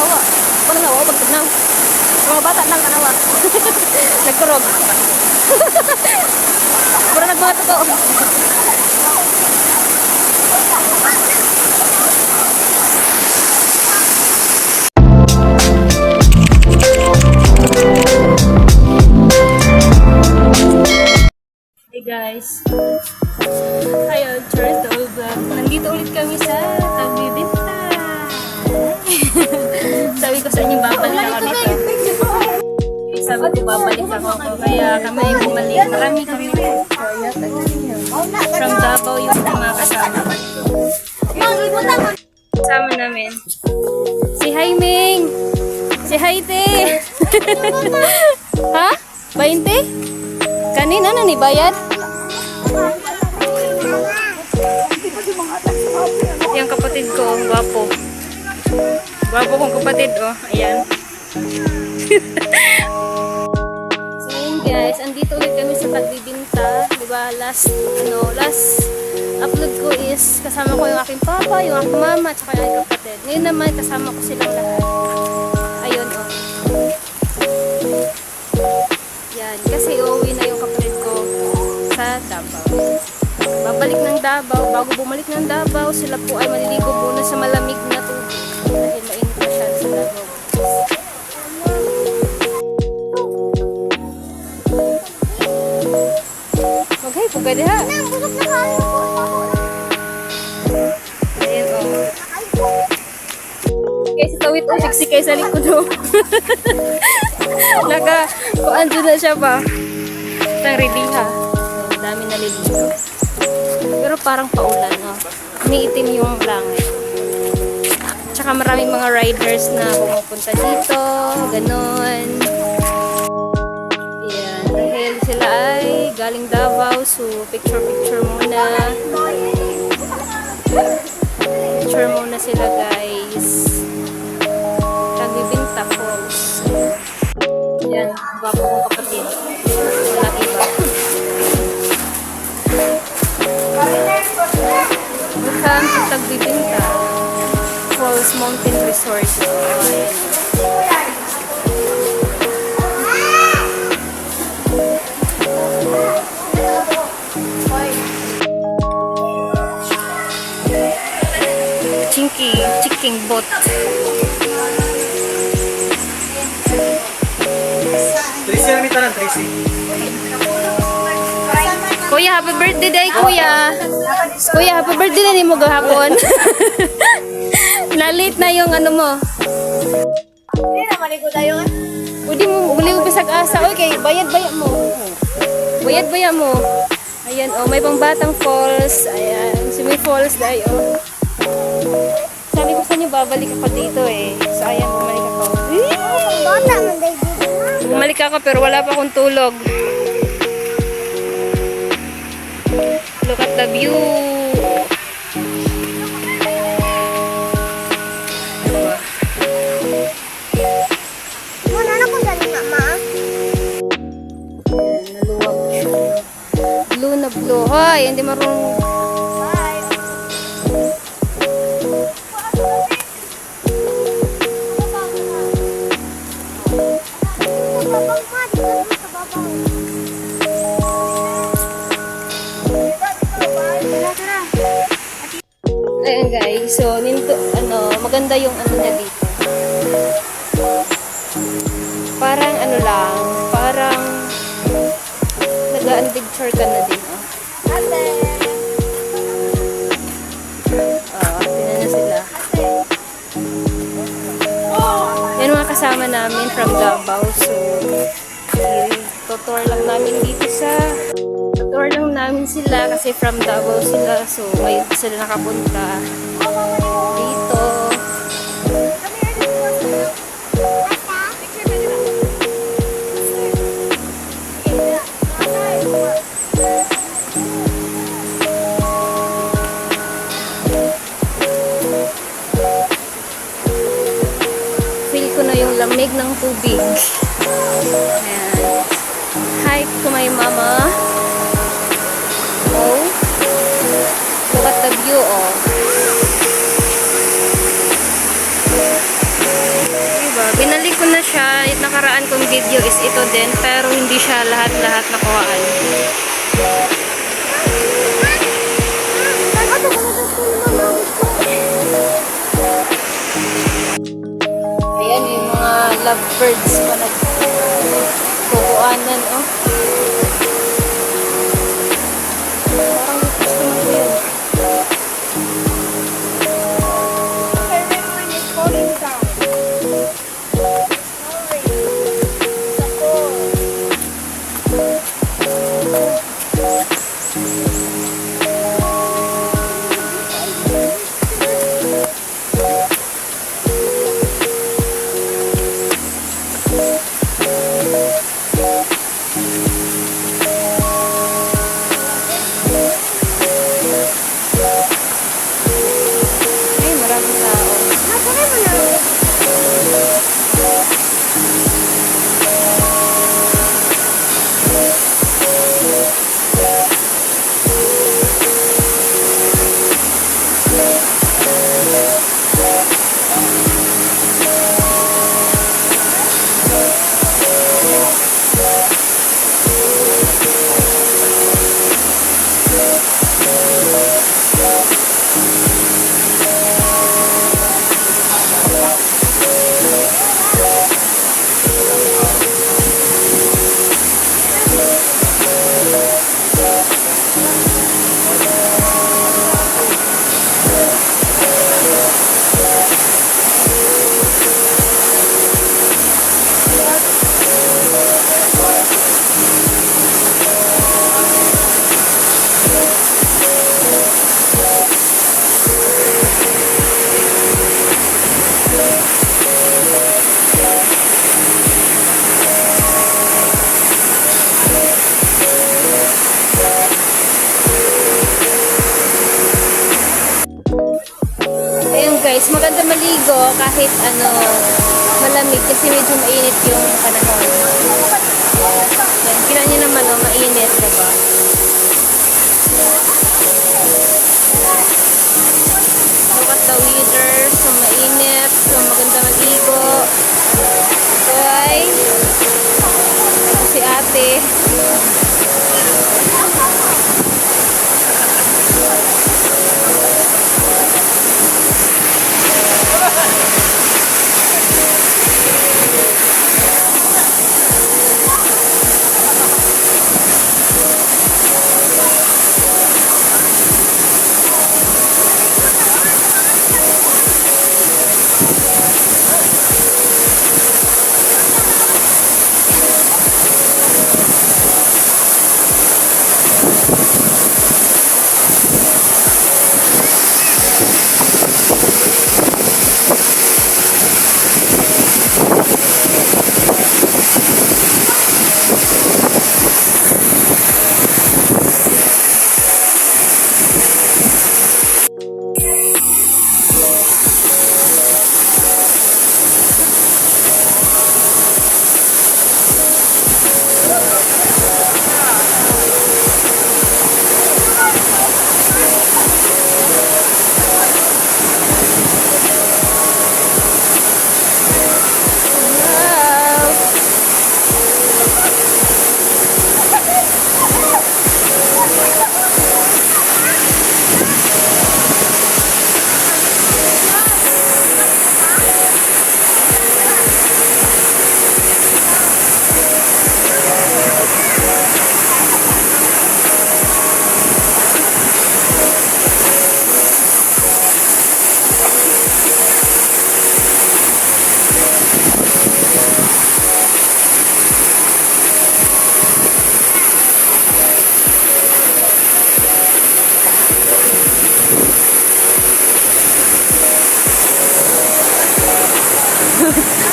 hawa. Ito man ang hawa. Pagtugnaw. Mga bata lang kanawa. Nagkurog. Pura nagbato ko. Hey guys. Hi, Charles the Old. Nandito ulit kami sa Tagbibinta. Sa inyo, babalik ako dito. Sabi ko, babalik ako. Kaya kami bumalik. Marami kami. From Davao yung mga kasama. Kasama namin. Si Haiming! Si Haite! ha? 20? Kanina na ni bayad? Yung kapatid ko, gwapo. Gwapo kong kapatid, oh. Ayan. so yun guys, andito ulit kami sa pagbibinta. Diba, last, ano, last upload ko is kasama ko yung aking papa, yung aking mama, at saka yung aking kapatid. Ngayon naman, kasama ko silang lahat. Ayun, oh. Yan, kasi uuwi na yung kapatid ko sa Davao. Babalik ng Davao, bago bumalik ng Davao, sila po ay maliligo muna sa malamig na tubig dahil mainit pa siya sa Davao. Okay, pugay diha. Ayan, oh. Kaysa tawid ulit si kaysa likod oh. Naka, kuan dyan na siya ba? Isang ready ha. So, dami naliligo. Pero parang paulan, no? Umiitim yung langit. Tsaka maraming mga riders na pumupunta dito, ganon. Yan, dahil sila ay galing Davao, so picture-picture muna. Picture muna sila guys. Tagbibinta Falls. Yan, gwapo kong kapatid. Walang iba. Welcome to Tagbibinta Falls Mountain Resort. Chinky, chicken boat. Tracy lang may tanan, Tracy. Kuya, happy birthday day, kuya. Kuya, happy birthday na ni mo gahapon. Na-late na yung ano mo. Hindi naman ko tayo. Pwede mo, buli mo bisag asa. Okay, bayad-bayad mo. Bayad-bayad mo. Ayan, oh, may pangbatang falls. Ayan, swimming falls dahil, oh. Sabi ko sa inyo, babalik ako dito eh. So, ayan, bumalik ako. Bumalik ako pero wala pa akong tulog. Look at the view. Hoy, hindi marunong. Ayan guys, so ninto, ano, maganda yung ano niya dito. Parang ano lang, parang nag-adventure ka na kasama namin from Davao. So, tutor lang namin dito sa... Tutor lang namin sila kasi from Davao sila. So, ngayon sila nakapunta lamig ng tubig. Ayan. Hi to my mama. Oh. Look at the view, oh. Diba? Binalik ko na siya. Yung nakaraan kong video is ito din. Pero hindi siya lahat-lahat nakuhaan. Lovebirds pa nagkukuanan, oh. Maganda maligo kahit ano, malamig kasi medyo mainit yung panahon. Yan, kina nyo naman oh, mainit, diba? At the weather, so mainit, so maganda maligo. Ito si ate.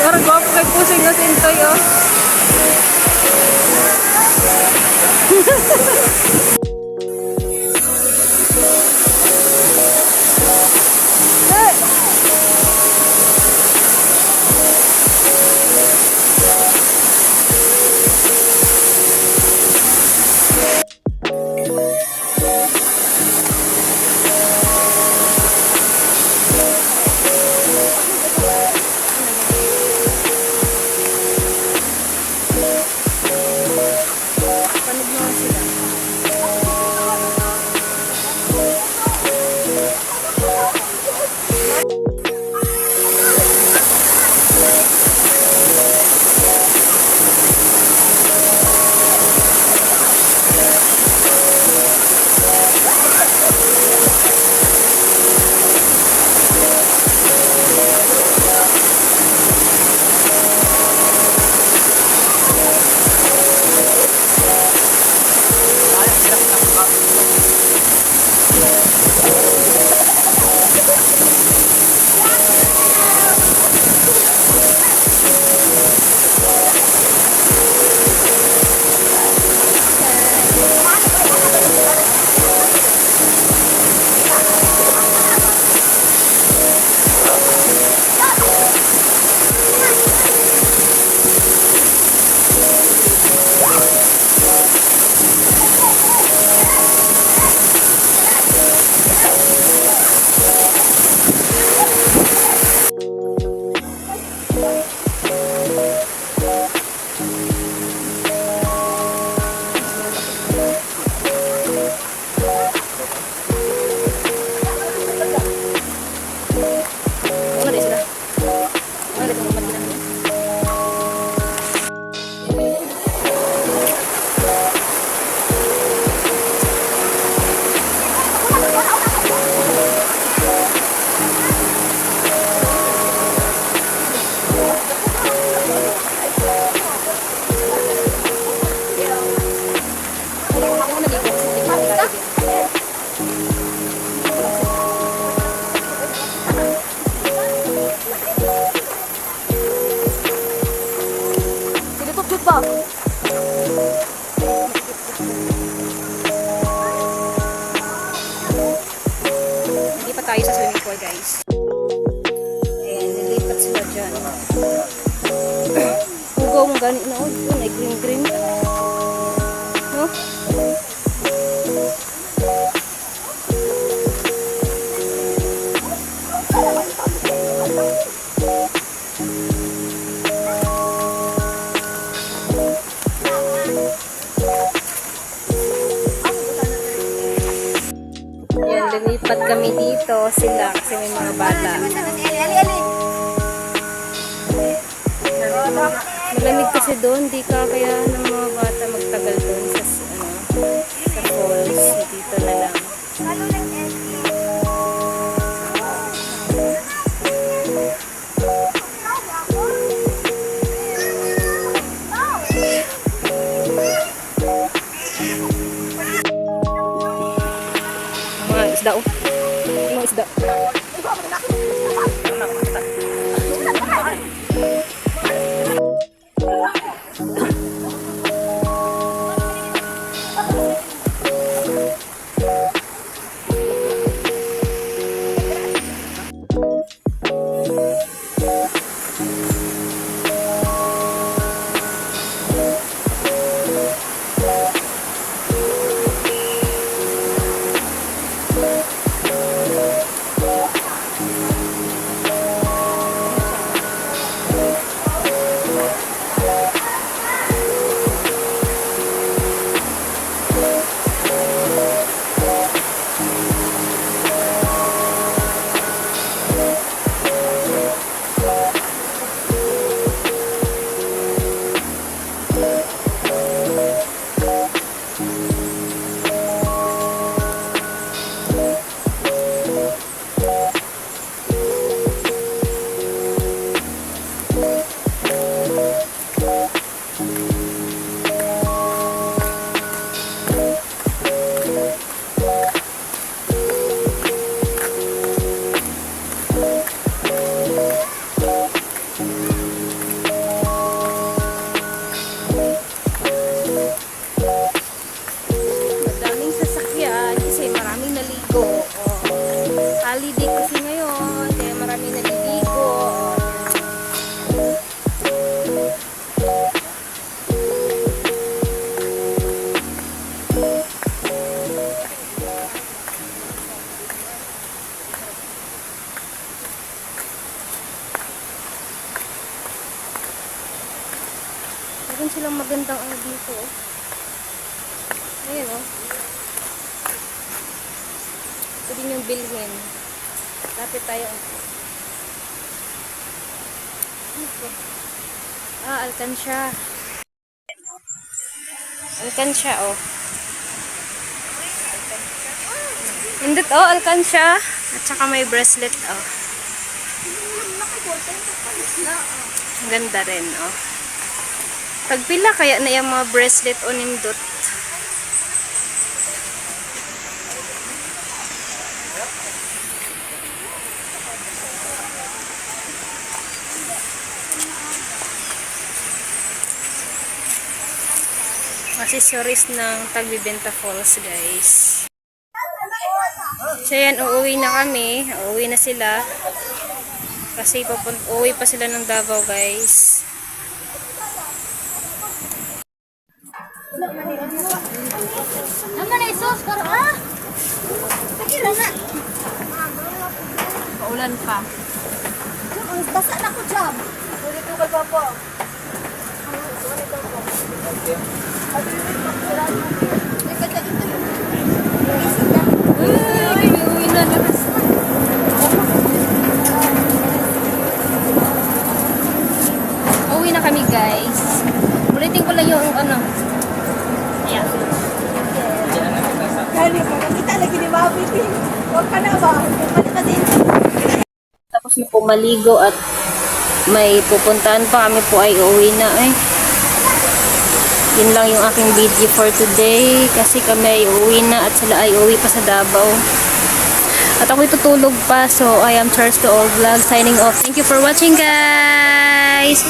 Parang gwapo kay pusing na sintoy, oh. tayo sa swimming pool guys. And nilipat sila dyan. Hugaw mong ganit na. Oh, yun ay green green. Dito sila kasi may mga bata. Malamig kasi doon, di ka kaya ng mga bata magtagal doon sa ano, sa falls. Dito Meron silang magandang ano dito. oh. Ayan o. Ito din yung bilhin. Lapit tayo. Ano to? Ah, alkansya. Alkansya oh. Indot oh, alkansya. At saka may bracelet oh. Ang Ganda rin oh. Pagpila kaya na yung mga bracelet o nindot. accessories ng Tagbibenta Falls, guys. So, yan, uuwi na kami. Uuwi na sila. Kasi papun- uuwi pa sila ng Davao, guys. Naman na isos, karo ah! Lang na. Paulan pa. Ang basa na ko job. Ulit ko kay Papa. Uy, uuwi na. Lakas. Uuwi na kami, guys. Ulitin ko lang yung ano. Ayan. Kali mo, kita lagi ni Mami. Huwag ka na ba? Tapos na po at may pupuntahan pa kami po ay uuwi na eh. Yun lang yung aking video for today kasi kami ay uuwi na at sila ay uuwi pa sa Davao. At ako'y tutulog pa so I am Charles to All Vlog signing off. Thank you for watching guys!